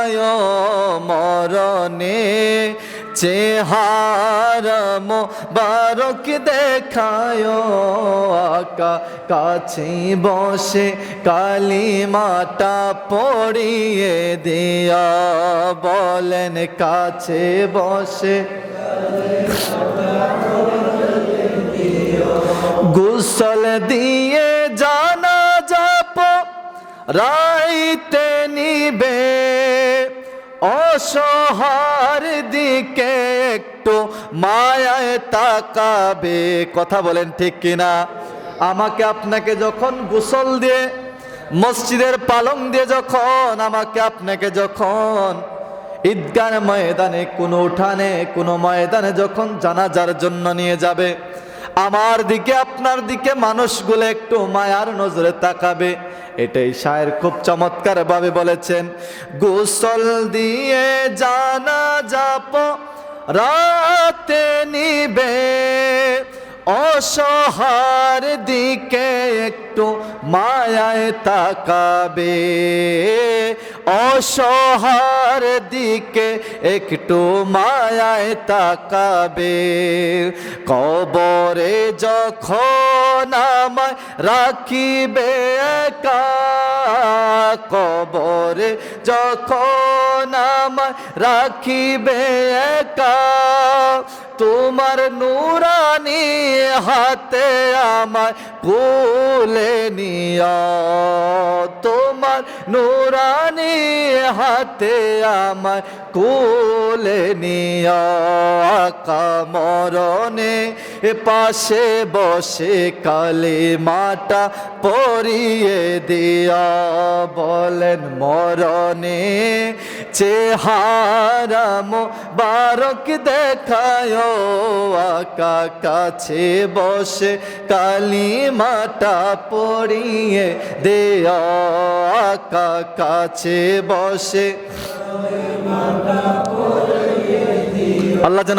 দেখায় মরণে। চেহারম বারক দেখায় আকা কাছে বসে কালিমাটা পড়িয়ে দিয়া বলেন কাছে বসে। গুসল দিয়ে জানা যাপ রাইতে নিবে অসহার দিকে একটু মায়ায় তাকাবে। কথা বলেন ঠিক কিনা? আমাকে আপনাকে যখন গোসল দিয়ে, মসজিদের পালং দিয়ে যখন, আমাকে আপনাকে যখন ঈদগার ময়দানে, কোনো উঠানে, কোনো ময়দানে যখন জানাজার জন্য নিয়ে যাবে, আমার দিকে, আপনার দিকে মানুষগুলো একটু মায়ার নজরে তাকাবে। এটাই শায়ের খুব চমৎকার ভাবে বলেছেন গোসল দিয়ে জানা যাপ রাতে নিবে অসহার দিকে একটু মায়ায় তাকাবে। অসহার দিকে একটু মায়ায় তাকাবে। কবরে যখন আমায় রাখিবে একা, কবরে যখন আমায় রাখিবে একা, তোমার নুরানি হাতে আমায় কুলে নিয়া, তোমার নুরানি হাতে আমায় কুলে নিয়া, কামরণে পাশে বসে কালে মাটা পরিয়ে দিয়া, বলেন মরণে চেহারাম বারক দেখায়, আকা কাছে বসে কালি মাটা পড়িয়ে দে আকা কাছে বসে। আল্লাহ যেন